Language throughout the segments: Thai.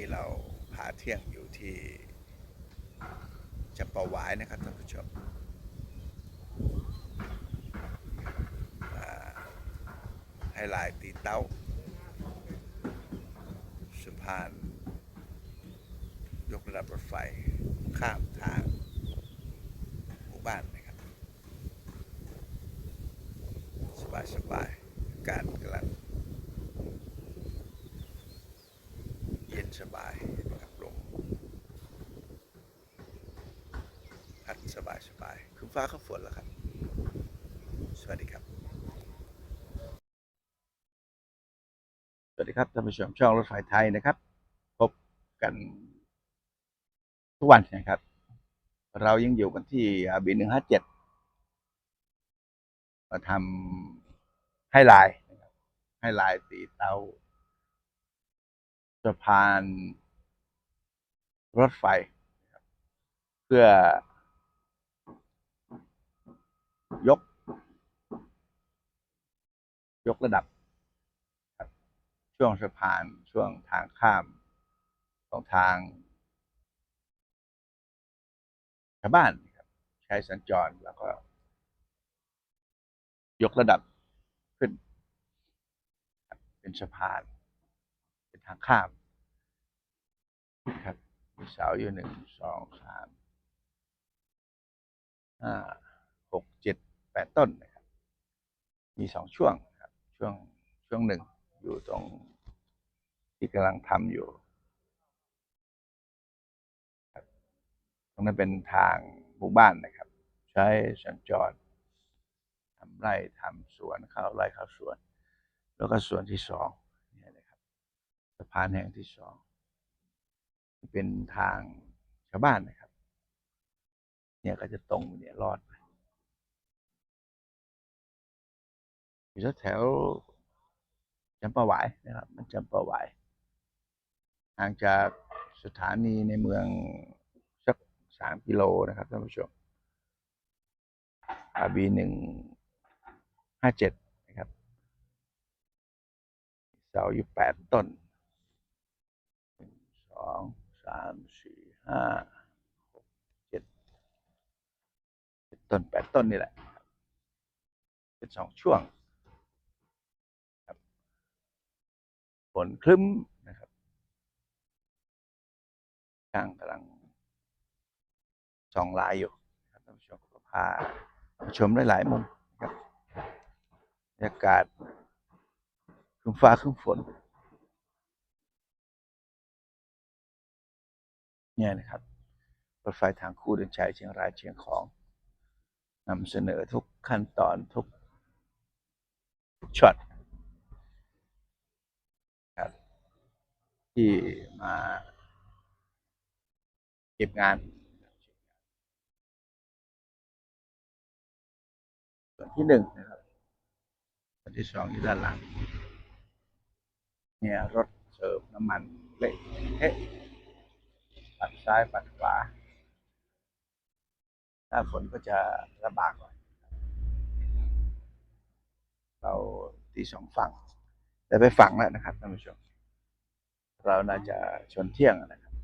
นี้เราหาเที่ยงอยู่ที่จำปาหวายนะครับท่านผู้ชมให้ลายตีเต้าสะพาน ยกระดับรถไฟ ข้ามทางหมู่บ้านนะครับ สบายสบายๆอากาศกำลัง เย็นสบายนะครับลมพัดสบายสบายๆคือ ฟ้าเขาฝนแล้วครับ สวัสดีครับ สวัสดีครับท่านผู้ชมช่องรถไฟไทยนะครับ พบกันทุกวันนะครับ เรายังอยู่กันที่บีหนึ่งห้าเจ็ดมาทำให้ลายนะครับให้ลายตีเตาสะพานรถไฟ เพื่อ ยก ยกระดับ ช่วงสะพานช่วงทางข้ามของทางชาวบ้านครับใช้สัญจรแล้วก็ ยกระดับขึ้น เป็นสะพาน เป็นทางข้ามครับมีเสาอยู่หนึ่งสองสามห้าหกเจ็ด แปดต้นนะครับ มีสองช่วงครับช่วงช่วงหนึ่งอยู่ตรงที่กำลังทำอยู่ตรงนั้นเป็นทางหมู่บ้านนะครับ ใช้สัญจรทำไร่ทำสวนเข้าไร่เข้าสวน แล้วก็สวนที่สองนี่นะครับสะพานแห่งที่สองเป็นทางชาวบ้านนะครับ เนี่ยก็จะตรงเนี่ยรอด อยู่แถวจำปาหวายนะครับ มันจำปาหวายห่างจากสถานีในเมืองสักสามกิโลนะครับท่านผู้ชมอาบีหนึ่งห้าเจ็ดนะครับ เสาอยู่แปดต้นสองสามสี่ห้าหกเจ็ดเจ็ดต้นแปดต้นนี่แหละ เป็นสองช่วงครับ ฝนคลึ้มนะครับช่างกำลังส่องลายอยู่ครับท่านผู้ชมก็พาชมได้หลายมุมครับบรรยากาศครึ้มฟ้าครึ้มฝน เนี่ยนะครับรถไฟทางคู่เดินชัยเชียงรายเชียงของนำเสนอทุกขั้นตอนทุกช็อตครับ ที่มาเก็บงานส่วนที่หนึ่งนะครับส่วนที่สองอยู่ด้านหลัง เนี่ยรถเสิร์ฟน้ำมันเละเทะปัดซ้ายปัดขวาถ้าฝนก็จะลำบากหน่อยเราตีสองฝั่ง แต่ไปฝั่งแล้วนะครับท่านผู้ชม เราน่าจะชนเที่ยงนะครับ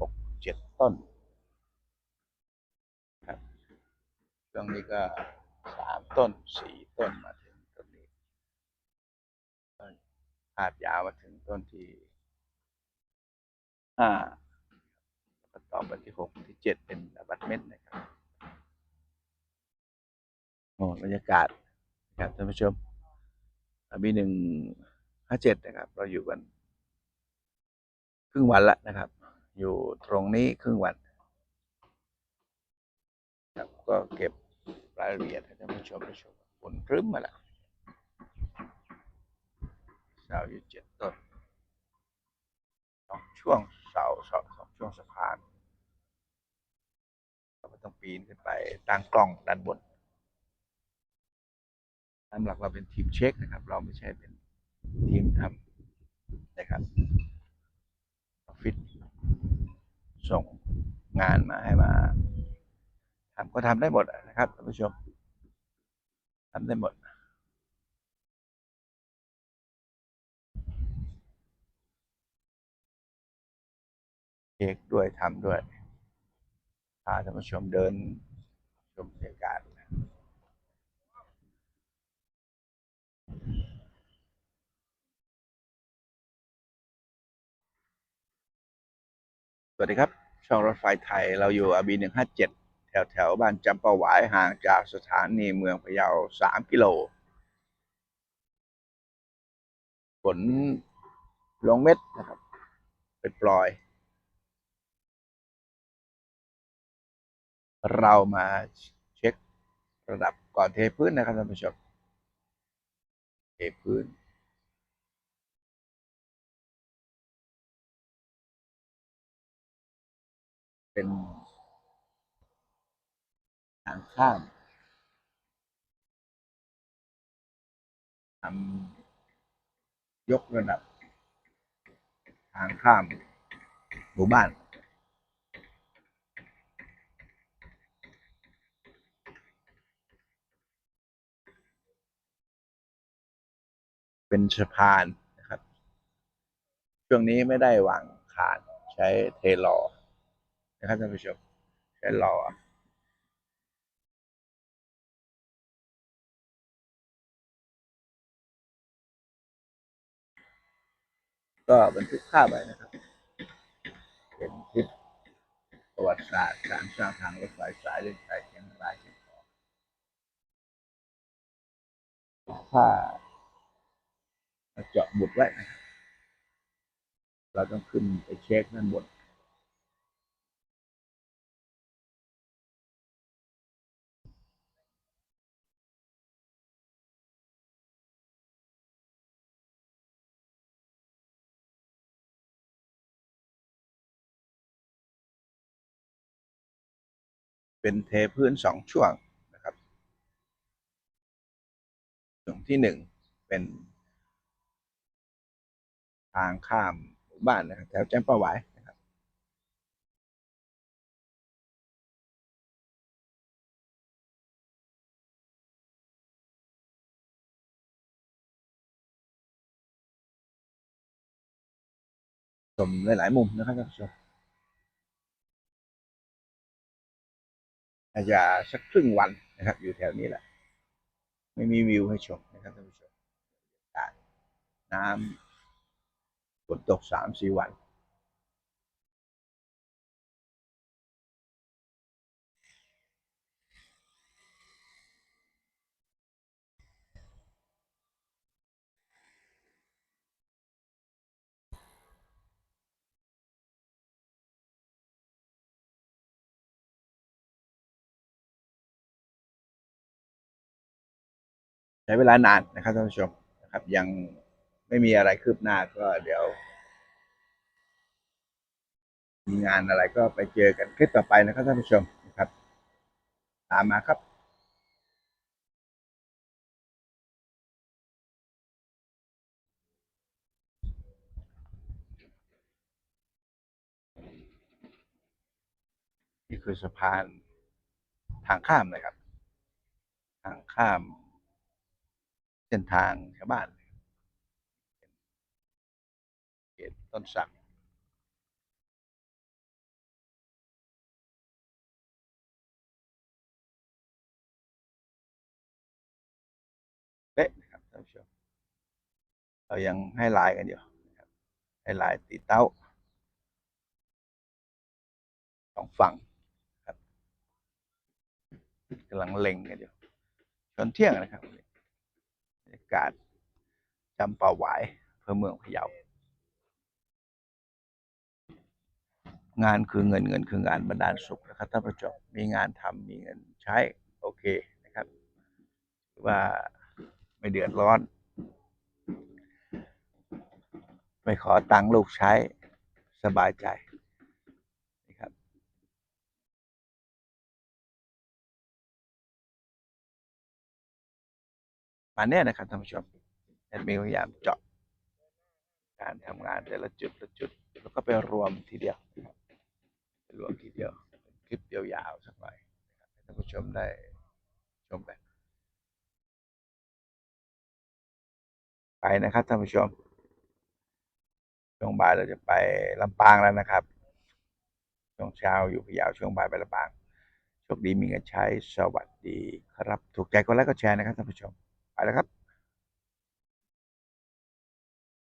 หกเจ็ดต้นครับช่วงนี้ก็สามต้นสี่ต้นมาถึงต้นนี้ก็พาดยาวมาถึงต้นที่ห้าต่อไปที่หกที่เจ็ดเป็นอบัตเมนต์นะครับ โอ้บรรยากาศนะครับท่านผู้ชมมีหนึ่งห้าเจ็ดนะครับ เราอยู่กัน ครึ่งวันละนะครับ อยู่ตรงนี้ครึ่งวันครับก็เก็บรายละเอียดให้ท่านผู้ชมได้ชมฝนครึ้มมาแล้วเสาอยู่เจ็ดต้นสองช่วงเสาสองสองช่วงสะพานเราต้องปีนขึ้นไปตั้งกล้องด้านบน ตามหลักเราเป็นทีมเช็คนะครับ เราไม่ใช่เป็นทีมทำนะครับออฟฟิศส่งงานมาให้มาทำก็ทำได้หมดนะครับท่านผู้ชมทำได้หมดเอกด้วยทำด้วยพาท่านผู้ชมเดินชมบรรยากาศ สวัสดีครับ ช่องรถไฟไทยเราอยู่อบีหนึ่งห้าเจ็ดแถวแถวบ้านจำปาหวายห่างจากสถานีเมืองพะเยาสามกิโล ฝนลงเม็ดนะครับ เป็นปล่อย เรามาเช็คระดับก่อนเทพื้นนะครับท่านผู้ชมเทพื้น เป็นทางข้ามทำยกระดับ ทางข้ามหมู่บ้าน เป็นสะพานนะครับ ช่วงนี้ไม่ได้วางคานใช้เทลอ นะครับท่านผู้ชมใช้ลอว์ก็บันทึกภาพไว้นะครับ เป็นคลิปประวัติศาสตร์การสร้างทางรถไฟสายเล่นสายเชียงรายเชียงของถ้าเราเจาะบุดไว้นะครับ เราต้องขึ้นไปเช็คด้านบน เป็นเทพื้นสองช่วงนะครับ ช่วงที่หนึ่งเป็นทางข้ามหมู่บ้านนะครับแถวแจ้งประหวายนะครับ ชมหลาย ๆ มุมนะครับท่านผู้ชม อาจจะสักครึ่งวันนะครับ อยู่แถวนี้แหละ ไม่มีวิวให้ชมนะครับท่านผู้ชมน้ำฝนตกสามสี่วัน ช้เวลานานนะครับท่านผู้ชมนะครับ ยังไม่มีอะไรคืบหน้าก็เดี๋ยว มีงานอะไรก็ไปเจอกันคลิปต่อไปนะครับท่านผู้ชมนะครับ ตามมาครับนี่คือสะพานทางข้ามนะครับ ทางข้าม เส้นทางชาวบ้านเขตต้นสักเป๊ะนะครับท่านผู้ชมเรายังให้ลายกันอยู่ให้ลายตีเต้าสองฝั่งครับกำลังเล็งกันอยู่ตอนเที่ยงนะครับ กาศจำปาหวายเพื่อเมืองพะเยางานคือเงินเงินคืองานบรรดาลสุขนะครับท่านผู้ชมมีงานทำมีเงินใช้โอเคนะครับว่าไม่เดือดร้อนไม่ขอตังค์ลูกใช้สบายใจ มาเนี่ยนะครับท่านผู้ชมแอดมินพยายามเจาะการทำงานแต่ละจุดละจุดแล้วก็ไปรวมทีเดียวนะครับไปรวมทีเดียวคลิปยาวๆสักหน่อยให้ท่านผู้ผู้ชมได้ชมกันไปนะครับท่านผู้ชมช่วงบ่ายเราจะไปลำปางแล้วนะครับช่วงเช้าอยู่พะเยาช่วงบ่ายไปลำปางโชคดีมีเงินใช้สวัสดีครับ ถูกใจก็ไลค์ก็แชร์นะครับท่านผู้ชม ไปแล้วครับ